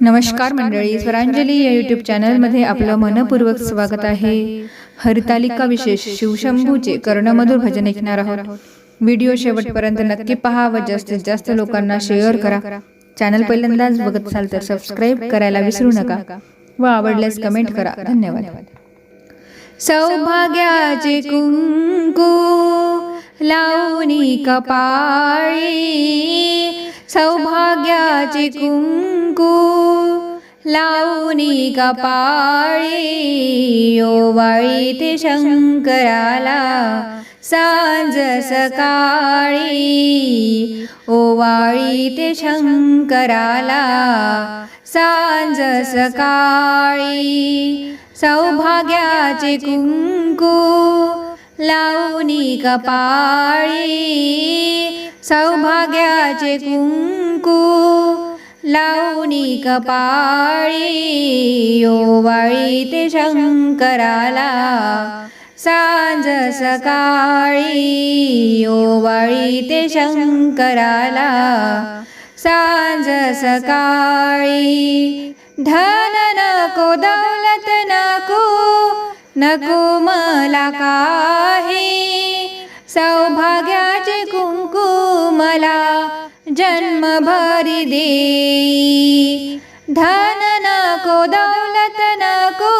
नमस्कार मंडळी स्वरांजली या युट्यूब चॅनलमध्ये आपलं मनपूर्वक स्वागत आहे. हरितालिका विशेष शिवशंभूचे कर्णमधुर भजन ऐकणार आहोत. व्हिडिओ शेवटपर्यंत नक्की पहा व जास्तीत जास्त लोकांना शेअर करा. चॅनल पहिल्यांदाच बघत असाल तर सबस्क्राईब करायला विसरू नका. व आवडल्यास कमेंट करा. धन्यवाद. सौभाग्याचे कुंकू लावणी कपाळी सौभाग्याचे कुंकू लावणी कपाळी ओवाळी ते शंकराला सांज सकाळी ओवाळी ते शंकराला सांज सकाळी. सौभाग्याचे कुंकू लावणी कपाळी सौभाग्याचे कुंकू. लावणी कपाळी योवाळी ते शंकराला. सांज सकाळी योवाळी ते शंकराला. सांज सकाळी धन नको दौलत नको नको मला काही सौभाग्याचे कुंकू मला जन्मभरी दे. धन नको दौलत नको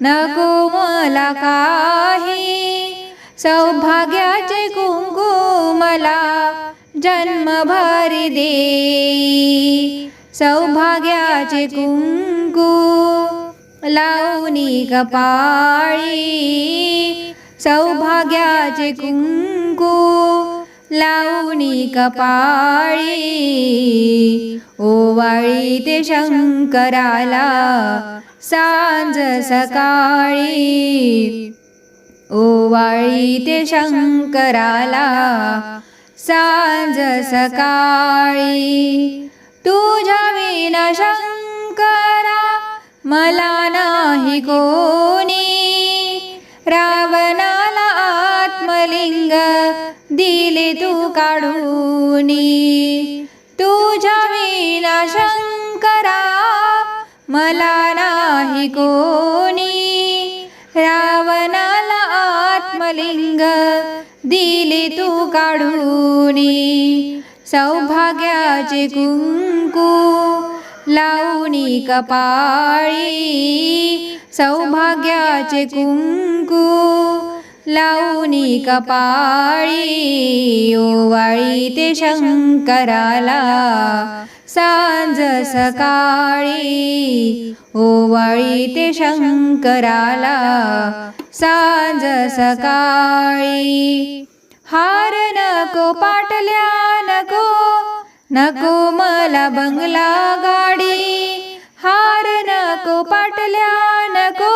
नको मला काही सौभाग्याचे कुंकू मला जन्मभरी दे. सौभाग्याचे कुंकू लावणी कपाळी सौभाग्याचे कुंकू. लावणी कपाळी ओवाळी ते शंकराला सांज सकाळी. ओवाळी ते शंकराला सांज सकाळी. तुझ्या विना शंकर मला नाही कोणी. रावणाला आत्मलिंग दिले तू काढून. तुझ्या विना शंकरा मला नाही कोणी. रावणाला आत्मलिंग दिले तू काढून. सौभाग्याचे कुंकू लावणी कपाळी सौभाग्याचे कुंकू लावणी कपाळी ओवाळी ते शंकराला सांज सकाळी ओवाळी ते शंकराला सांज सकाळी. हार नको पाटल्या नको मला बंगला गाडी. हार नको पाटल्या नको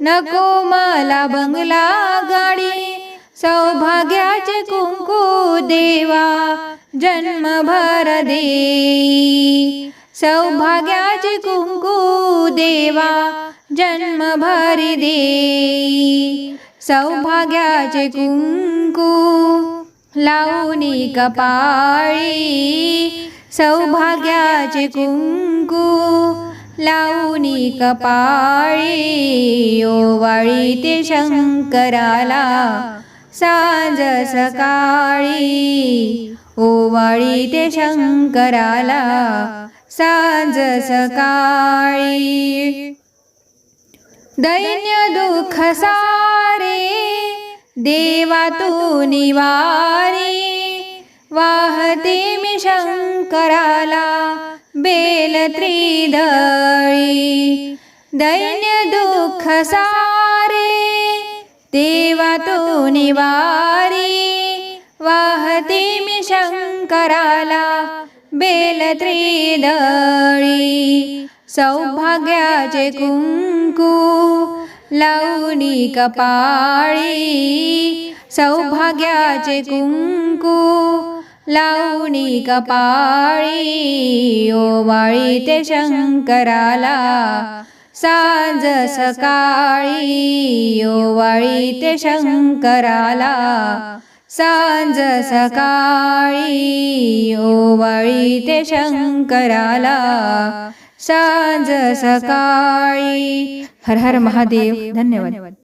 नको मला बंगला गाडी. सौभाग्याचे कुंकू देवा जन्मभर दे. सौभाग्याचे कुंकू देवा जन्मभर दे. सौभाग्याचे कुंकू लावणी कपाळी सौभाग्याचे कुंकू. लावणी कपाळी ओवाळी ते शंकराला सांज सकाळी. ओवाळी ते शंकराला सांज सकाळी. दैन्य दुःख सारे देवा तू निवारी वाहते मी शंकराला बेल त्रिदळी. दैन्य दुःख सारे देवा तू निवारी वाहते मी शंकराला बेल त्रिदळी. सौभाग्याचे कुंकू लावणी कपाळी सौभाग्याचे कुंकू लावणी कपाळी ओवाळी ते शंकराला सांज सकाळी ओवाळी ते शंकराला सांज सकाळी ओवाळी ते शंकराला सांज सकाळी. हर हर महादेव. धन्यवाद.